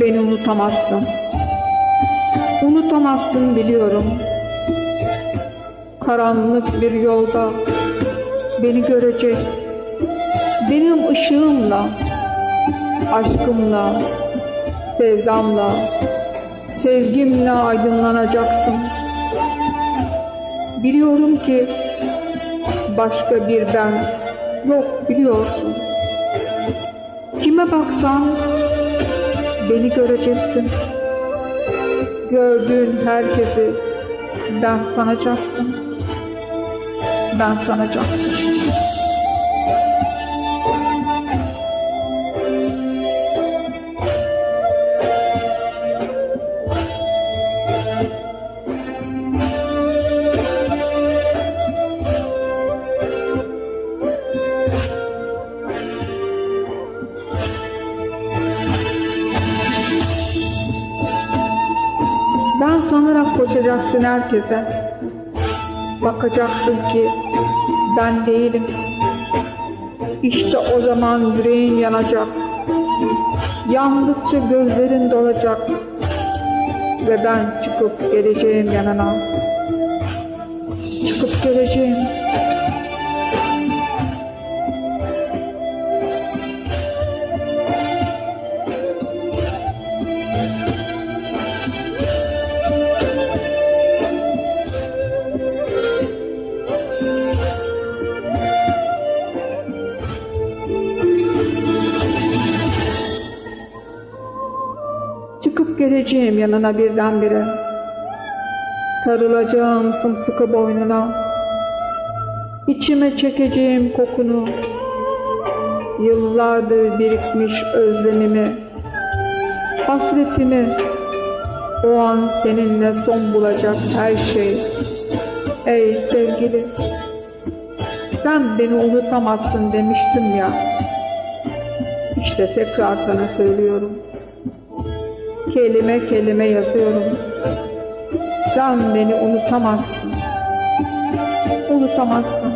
beni unutamazsın. Unutamazsın biliyorum. Karanlık bir yolda beni görecek. Benim ışığımla, aşkımla, sevdamla, sevgimle aydınlanacaksın. Biliyorum ki başka bir ben yok biliyorsun. Kime baksan beni göreceksin. Gördüğün herkesi ben sanacaksın. Ben sanacaksın. Ben sanarak koşacaksın herkese. Bakacaksın ki ben değilim. İşte o zaman yüreğin yanacak. Yandıkça gözlerin dolacak. Ve ben çıkıp geleceğim yanına. Çıkıp geleceğim. Çıkıp geleceğim yanına birdenbire. Sarılacağım sımsıkı boynuna. İçime çekeceğim kokunu. Yıllardır birikmiş özlemimi. Hasretimi. O an seninle son bulacak her şey. Ey sevgili. Sen beni unutamazsın demiştim ya. İşte tekrar sana söylüyorum. Kelime kelime yazıyorum. Sen beni unutamazsın. Unutamazsın.